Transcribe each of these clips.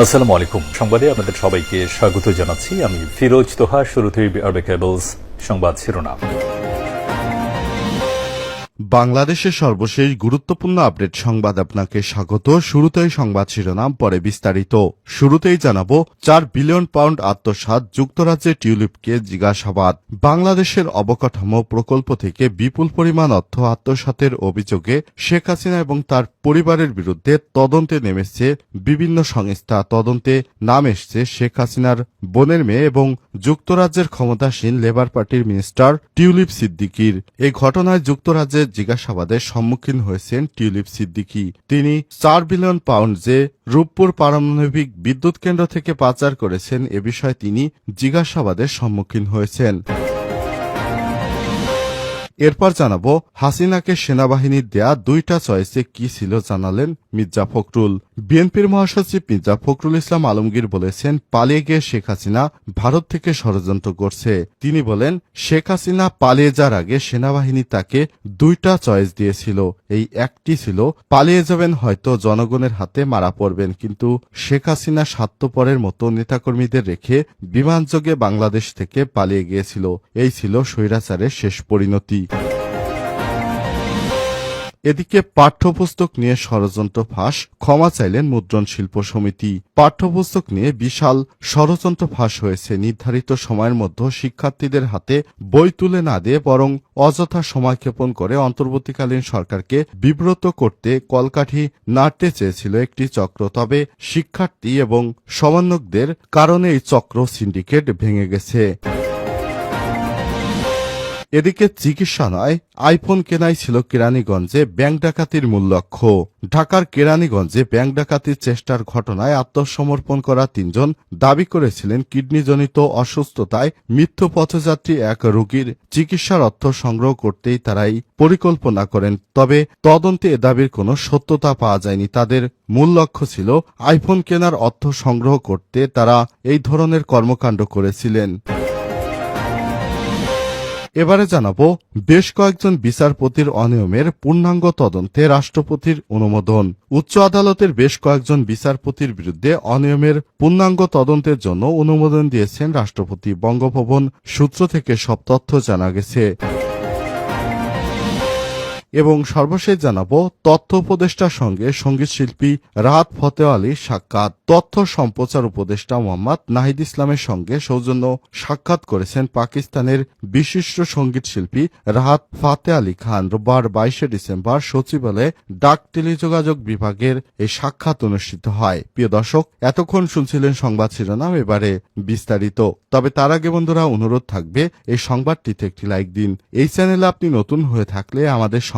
আসসালামু আলাইকুম। সংবাদে আপনাদের সবাইকে স্বাগত জানাচ্ছি। আমি ফিরোজ তোহা, শুরুতেই আরবে কেবলস সংবাদ শিরোনাম। বাংলাদেশের সর্বশেষ গুরুত্বপূর্ণ আপডেট সংবাদ আপনাকে স্বাগত। শুরুতেই সংবাদ শিরোনাম, পরে বিস্তারিত। শুরুতেই জানাব, চার বিলিয়ন পাউন্ড আত্মসাত যুক্তরাজ্যের টিউলিপকে জিজ্ঞাসাবাদ। বাংলাদেশের অবকাঠামো প্রকল্প থেকে বিপুল পরিমাণ অর্থ আত্মসাতের অভিযোগে শেখ হাসিনা এবং তার পরিবারের বিরুদ্ধে তদন্তে নেমেছে বিভিন্ন সংস্থা। তদন্তে নাম এসছে শেখ হাসিনার বোনের মেয়ে এবং যুক্তরাজ্যের ক্ষমতাসীন লেবার পার্টির মিনিস্টার টিউলিপ সিদ্দিকির। এই ঘটনায় যুক্তরাজ্যের জিজ্ঞাসাবাদের সম্মুখীন হয়েছেন টিউলিপ সিদ্দিকি। তিনি চার বিলিয়ন পাউন্ড যে রূপপুর পারমাণবিক বিদ্যুৎ কেন্দ্র থেকে পাচার করেছেন, এ বিষয়ে তিনি জিজ্ঞাসাবাদের সম্মুখীন হয়েছেন। এরপর জানাব হাসিনাকে সেনাবাহিনীর দেয়া দুইটা চয়েসে কি ছিল জানালেন মির্জা ফখরুল। বিএনপির মহাসচিব মির্জা ফখরুল ইসলাম আলমগীর বলেছেন, পালিয়ে গিয়ে শেখ হাসিনা ভারত থেকে ষড়যন্ত্র করছে। তিনি বলেন, শেখ হাসিনা পালিয়ে যাওয়ার আগে সেনাবাহিনী তাকে দুইটা চয়েস দিয়েছিল। এই একটি ছিল, পালিয়ে যাবেন হয়তো জনগণের হাতে মারা পড়বেন, কিন্তু শেখ হাসিনা স্বার্থপরের মতো নেতাকর্মীদের রেখে বিমানযোগে বাংলাদেশ থেকে পালিয়ে গিয়েছিল। এই ছিল স্বৈরাচারের শেষ পরিণতি। এদিকে পাঠ্যপুস্তক নিয়ে ষড়যন্ত্র ফাঁস, ক্ষমা চাইলেন মুদ্রণ শিল্প সমিতি। পাঠ্যপুস্তক নিয়ে বিশাল ষড়যন্ত্র ফাঁস হয়েছে। নির্ধারিত সময়ের মধ্যে শিক্ষার্থীদের হাতে বই তুলে না দিয়ে বরং অযথা সময়ক্ষেপণ করে অন্তর্বর্তীকালীন সরকারকে বিব্রত করতে কলকাঠি নাড়তে চেয়েছিল একটি চক্র। তবে শিক্ষার্থী এবং সমন্বয়কদের কারণে এই চক্র সিন্ডিকেট ভেঙে গেছে। এদিকে চিকিৎসা নয় আইফোন কেনাই ছিল কেরানীগঞ্জে ব্যাংক ডাকাতির মূল লক্ষ্য। ঢাকার কেরানীগঞ্জে ব্যাংক ডাকাতির চেষ্টার ঘটনায় আত্মসমর্পণ করা তিনজন দাবি করেছিলেন কিডনিজনিত অসুস্থতায় মৃত্যু পথযাত্রী এক রোগীর চিকিৎসার অর্থ সংগ্রহ করতেই তারাই পরিকল্পনা করেন। তবে তদন্তে এ দাবির কোনো সত্যতা পাওয়া যায়নি। তাদের মূল লক্ষ্য ছিল আইফোন কেনার অর্থ সংগ্রহ করতে তারা এই ধরনের কর্মকাণ্ড করেছিলেন। এবারে জানাব, বেশ কয়েকজন বিচারপতির অনিয়মের পূর্ণাঙ্গ তদন্তে রাষ্ট্রপতির অনুমোদন। উচ্চ আদালতের বেশ কয়েকজন বিচারপতির বিরুদ্ধে অনিয়মের পূর্ণাঙ্গ তদন্তের জন্য অনুমোদন দিয়েছেন রাষ্ট্রপতি বঙ্গভবন। সূত্র থেকে সব তথ্য জানা গেছে। এবং সর্বশেষ জানাব, তথ্য উপদেষ্টার সঙ্গে সংগীত শিল্পী রাহাত ফতে আলীর সাক্ষাৎ। তথ্য সম্প্রচার উপদেষ্টা মোহাম্মদ নাহিদ ইসলামের সঙ্গে সৌজন্য সাক্ষাৎ করেছেন পাকিস্তানের বিশিষ্ট সংগীত শিল্পী রাহাত ফাতে আলী খান। রোববার বাইশে ডিসেম্বর সচিবালয়ে ডাক টেলিযোগাযোগ বিভাগের এই সাক্ষাৎ অনুষ্ঠিত হয়। প্রিয় দর্শক, এতক্ষণ শুনছিলেন সংবাদ শিরোনাম, এবারে বিস্তারিত। তবে তার আগে বন্ধুরা, অনুরোধ থাকবে, এই সংবাদটিতে একটি লাইক দিন। এই চ্যানেলে আপনি নতুন হয়ে থাকলে আমাদের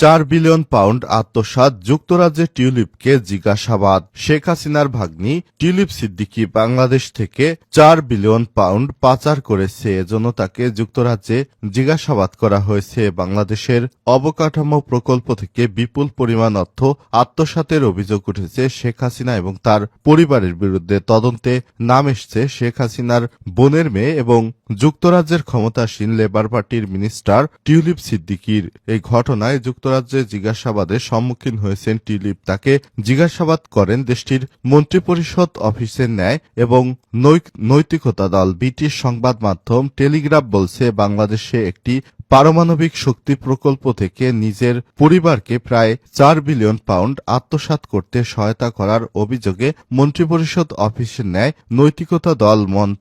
চার বিলিয়ন পাউন্ড আত্মসাত যুক্তরাজ্যের টিউলিপকে জিজ্ঞাসাবাদ। শেখ হাসিনার ভাগ্নি টিউলিপ সিদ্দিকী বাংলাদেশ থেকে চার বিলিয়ন পাউন্ড পাচার করেছে। এজন্য তাকে যুক্তরাজ্যে জিজ্ঞাসাবাদ করা হয়েছে। বাংলাদেশের অবকাঠামো প্রকল্প থেকে বিপুল পরিমাণ অর্থ আত্মসাতের অভিযোগ উঠেছে শেখ হাসিনা এবং তার পরিবারের বিরুদ্ধে। তদন্তে নাম এসছে শেখ হাসিনার বোনের মেয়ে এবং যুক্তরাজ্যের ক্ষমতাসীন লেবার পার্টির মিনিস্টার টিউলিপ সিদ্দিকির। এই ঘটনায় যুক্তরাজ্যে জিজ্ঞাসাবাদের সম্মুখীন হয়েছেন টিউলিপ তাকে জিজ্ঞাসাবাদ করেন দেশটির মন্ত্রিপরিষদ অফিসের ন্যায় এবং নৈতিকতা দল ব্রিটিশ সংবাদ মাধ্যম টেলিগ্রাফ বলছে, বাংলাদেশে একটি পারমাণবিক শক্তি প্রকল্প থেকে নিজের পরিবারকে প্রায় চার বিলিয়ন পাউন্ড আত্মসাৎ করতে সহায়তা করার অভিযোগে মন্ত্রিপরিষদ অফিসের ন্যায় নৈতিকতা দল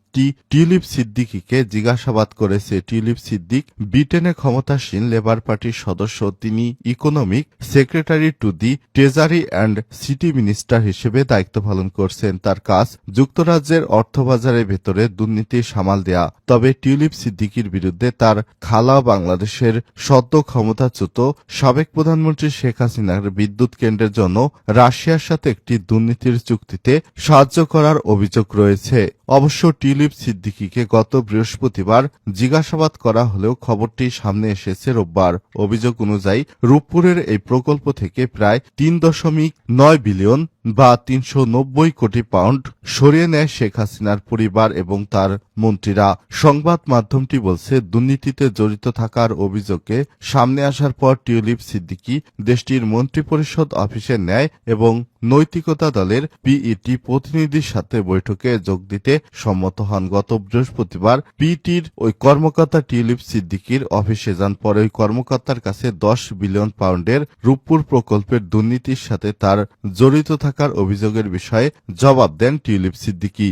মন্ত্রী টিউলিপ সিদ্দিকিকে জিজ্ঞাসাবাদ করেছে। টিউলিপ সিদ্দিক, ব্রিটেনে ক্ষমতাসীন লেবার পার্টির সদস্য, তিনি economic secretary to the treasury and city minister হিসেবে দায়িত্ব পালন করছেন। তার কাজ, যুক্তরাজ্যের অর্থবাজারের ভেতরে দুর্নীতি সামাল দেয়া। তবে টিউলিপ সিদ্দিকির বিরুদ্ধে তার খালা বাংলাদেশের সদ্য ক্ষমতাচ্যুত সাবেক প্রধানমন্ত্রী শেখ হাসিনার বিদ্যুৎ কেন্দ্রের জন্য রাশিয়ার সাথে একটি দুর্নীতির চুক্তিতে সাহায্য করার অভিযোগ রয়েছে। অবশ্য টিউলিপ সিদ্দিকিকে গত বৃহস্পতিবার জিজ্ঞাসাবাদ করা হলেও খবরটি সামনে এসেছে রোববার। অভিযোগ অনুযায়ী রূপপুরের এই প্রকল্প থেকে প্রায় তিন দশমিক নয় বিলিয়ন বা তিনশো নব্বই কোটি পাউন্ড সরিয়ে নেয় শেখ হাসিনার পরিবার এবং তার মন্ত্রীরা। সংবাদ মাধ্যমটি বলছে, দুর্নীতিতে জড়িত থাকার অভিযোগে সামনে আসার পর টিউলিপ সিদ্দিকি দেশটির মন্ত্রিপরিষদ অফিসে নেয় এবং নৈতিকতা দলের পিইটি প্রতিনিধির সাথে বৈঠকে যোগ দিতে সম্মত হন। গত বৃহস্পতিবার পিটির ওই কর্মকর্তা টিউলিপ সিদ্দিকির অফিসে যান। পরে ওই কর্মকর্তার কাছে দশ বিলিয়ন পাউন্ডের রূপপুর প্রকল্পের দুর্নীতির সাথে তার জড়িত থাকার অভিযোগের বিষয়ে জবাব দেন টিউলিপ সিদ্দিকী।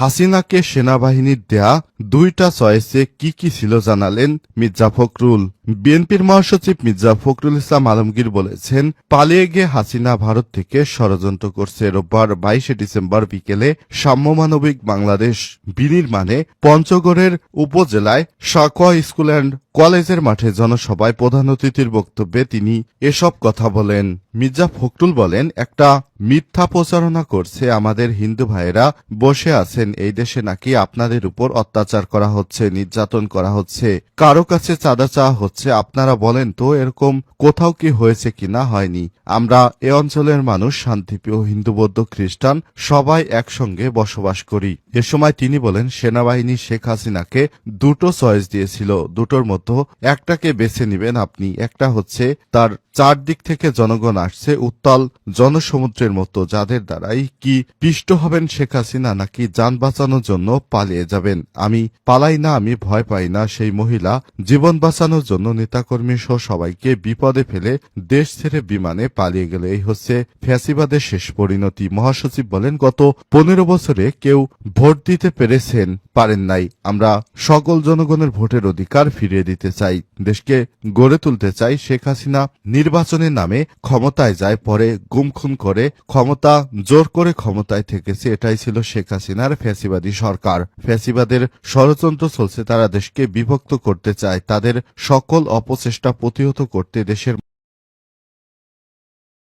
হাসিনাকে সেনাবাহিনীর দেয়া দুইটা চয়েসে কি কি ছিল জানালেন মির্জা ফখরুল। বিএনপির মহাসচিব মির্জা ফখরুল ইসলাম আলমগীর বলেছেন, পালিয়ে গিয়ে হাসিনা ভারত থেকে ষড়যন্ত্র করছে। রোববার বাইশে ডিসেম্বর বিকেলে সাম্যমানবিক বাংলাদেশ বিনির্মাণে পঞ্চগড়ের উপজেলায় সাকোয়া স্কুল অ্যান্ড কলেজের মাঠে জনসভায় প্রধান অতিথির বক্তব্যে তিনি এসব কথা বলেন। মির্জা ফখরুল বলেন, একটা মিথ্যা প্রচারণা করছে আমাদের হিন্দু ভাইয়েরা, বসে আছেন, এই দেশে নাকি আপনাদের উপর অত্যাচার করা হচ্ছে, নির্যাতন করা হচ্ছে। কারও কাছে চাঁদা চাওয়া আপনারা বলেন তো এরকম কোথাও কি হয়েছে কি না হয়নি। আমরা এ অঞ্চলের মানুষ, শান্তিপ্রিয় হিন্দু, বৌদ্ধ, খ্রিস্টান, সবাই একসঙ্গে বসবাস করি। এ সময় তিনি বলেন, সেনাবাহিনী শেখ হাসিনাকে দুটো চয়েস দিয়েছিল। দুটোর মধ্যে একটাকে বেছে নেবেন আপনি, একটা হচ্ছে তার চারদিক থেকে জনগণ আসছে উত্তাল জনসমুদ্রের মতো, যাদের দ্বারাই কি পিষ্ট হবেন শেখ হাসিনা, নাকি যান বাঁচানোর জন্য পালিয়ে যাবেন। আমি পালাই না, আমি ভয় পাই না, সেই মহিলা জীবন বাঁচানোর জন্য নেতাকর্মী সহ সবাইকে বিপদে ফেলে দেশ ছেড়ে বিমানে পালিয়ে গেল এই হচ্ছে ফ্যাসিবাদের শেষ পরিণতি। মহাসচিব বলেন, গত পনেরো বছরে কেউ ভোট দিতে পেরেছেন, পারেন নাই। আমরা সকল জনগণের ভোটের অধিকার ফিরিয়ে দিতে চাই। দেশকে গড়ে তুলতে চাই শেখ হাসিনা নির্বাচনের নামে ক্ষমতায় যায়, পরে গুমখুন করে ক্ষমতা, জোর করে ক্ষমতায় থেকেছে। এটাই ছিল শেখ হাসিনার ফ্যাসিবাদী সরকার। ফ্যাসিবাদের ষড়যন্ত্র চলছে, তারা দেশকে বিভক্ত করতে চায়। তাদের সকল অপচেষ্টা প্রতিহত করতে দেশের